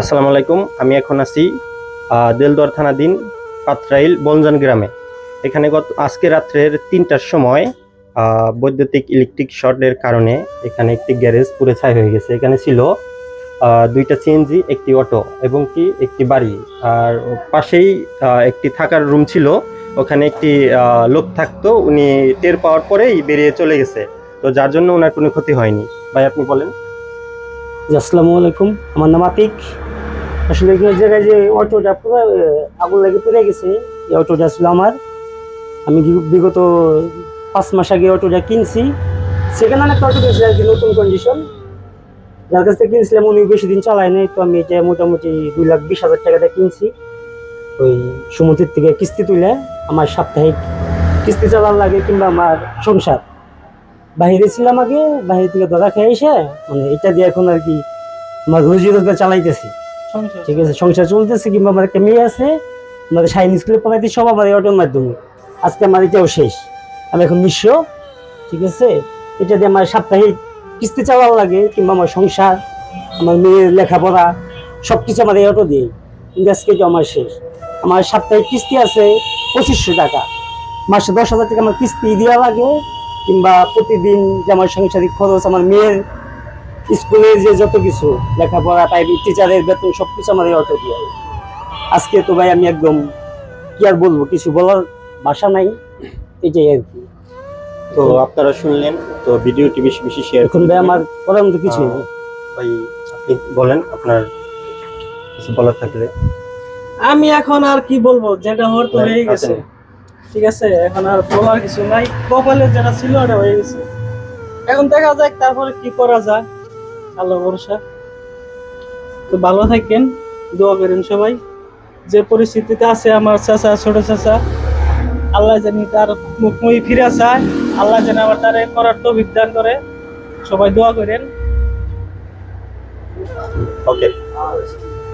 আসসালামু আলাইকুম আমি এখন আছি আহ, দেলদুয়ার থানাধীন পাত্রাইল বনজান গ্রামে। এখানে গত আজকে রাত্রের তিনটার সময় বৈদ্যুতিক ইলেকট্রিক শর্টের কারণে এখানে একটি গ্যারেজ পুরে ছাই হয়ে গেছে। এখানে ছিল দুইটা সিএনজি একটি অটো এবং কি একটি বাড়ি। আর পাশেই একটি থাকার রুম ছিল ওখানে একটি লোক থাকতো উনি টের পাওয়ার পরেই বেরিয়ে চলে গেছে। তো যার জন্য ওনার কোনো ক্ষতি হয়নি। ভাই আপনি বলেন। আসসালামু আলাইকুম আমার নাম আতিক। আসলে এই জায়গায় যে অটোটা পুরো আগুন লেগে পড়ে গেছে, এই অটোটা ছিল আমার। আমি বিগত পাঁচ মাস আগে অটোটা কিনছি। সেখানে অনেক অটো কিনছি আর কি, নতুন কন্ডিশন যার কাছ থেকে কিনছিলাম উনি বেশি দিন চালায় নাই, তো আমি এটা মোটামুটি দুই লাখ বিশ হাজার টাকাটা কিনছি। ওই সমুদ্রের থেকে কিস্তি তুলে আমার সাপ্তাহিক কিস্তি চালার লাগে কিংবা আমার সংসার। বাইরে ছিলাম আগে বাইরে থেকে দাদা খেয়ে এসে মানে এটা দিয়ে এখন আর কি আমার রোজি রোজগার চালাইতেছি। ঠিক আছে, সংসার চলতেছে, কিংবা আমার একটা মেয়ে আছে, আমাদের সাইন স্কুলে পড়াইতে সব আমার অটোর মাধ্যমে। আজকে আমার এটাও শেষ। আমি এখন নিঃস্ব ঠিক আছে? এটা দিয়ে আমার সাপ্তাহিক কিস্তি চালানো লাগে, কিংবা আমার সংসার, আমার মেয়ের লেখাপড়া সব কিছু আমার এই অটো দিয়ে। কিন্তু আজকে এটা আমার শেষ। আমার সাপ্তাহিক কিস্তি আছে পঁচিশশো টাকা। মাসে দশ হাজার টাকা আমার কিস্তি দেওয়া লাগে, কিংবা প্রতিদিন যে আমার সাংসারিক খরচ, আমার মেয়ের স্কুলে যে যত কিছু লেখাপড়া প্রাইভেট টিচারের বেতন সব কিছু আমার এই অটো দিয়ে। আজকে তো ভাই আমি একদম কি আর বলব কিছু বলার ভাষা নাই। এটাই আর কি। তো আপনারা শুনলেন তো ভিডিওটি বেশি বেশি শেয়ার এখন ভাই আমার করার মতো কিছু নেই। ভাই আপনি বলেন আপনার কিছু বলার থাকলে। আমি এখন আর কি বলব যেটা হওয়ার তো হয়ে গেছে। ঠিক আছে এখন আর বলার কিছু নাই। কপালে যেটা ছিল ওটা হয়ে গেছে। এখন দেখা যাক তারপরে কি করা যায়। আল্লাহ ভরসা। তো ভালো থাকেন, দোয়া করেন সবাই। যে পরিস্থিতিতে আছে আমার চাচা, ছোট চাচা, আল্লাহ জানি তার মুখমুখি ফিরে চায়। আল্লাহ যেন আবার তার করার তো বিজ্ঞান করে। সবাই দোয়া করেন। ওকে